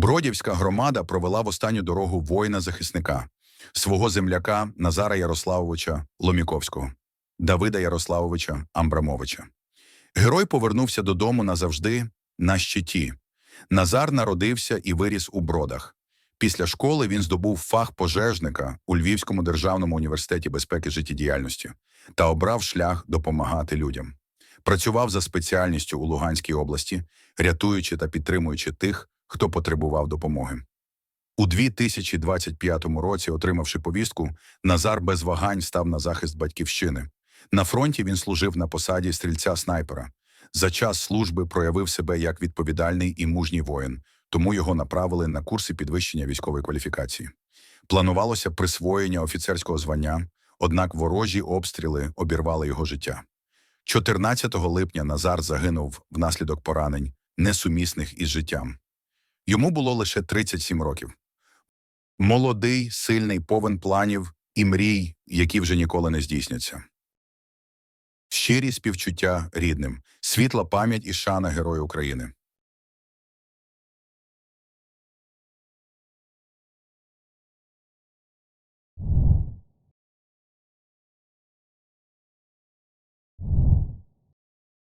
Бродівська громада провела в останню дорогу воїна-захисника, свого земляка Назара Ярославовича Ломіковського, Давида Ярославовича Амбрамовича. Герой повернувся додому назавжди на щиті. Назар народився і виріс у Бродах. Після школи він здобув фах пожежника у Львівському державному університеті безпеки життєдіяльності та обрав шлях допомагати людям. Працював за спеціальністю у Луганській області, рятуючи та підтримуючи тих, хто потребував допомоги. У 2025 році, отримавши повістку, Назар без вагань став на захист батьківщини. На фронті він служив на посаді стрільця-снайпера. За час служби проявив себе як відповідальний і мужній воїн, тому його направили на курси підвищення військової кваліфікації. Планувалося присвоєння офіцерського звання, однак ворожі обстріли обірвали його життя. 14 липня Назар загинув внаслідок поранень, несумісних із життям. Йому було лише 37 років. Молодий, сильний, повен планів і мрій, які вже ніколи не здійсняться. Щирі співчуття рідним, світла пам'ять і шана Герою України.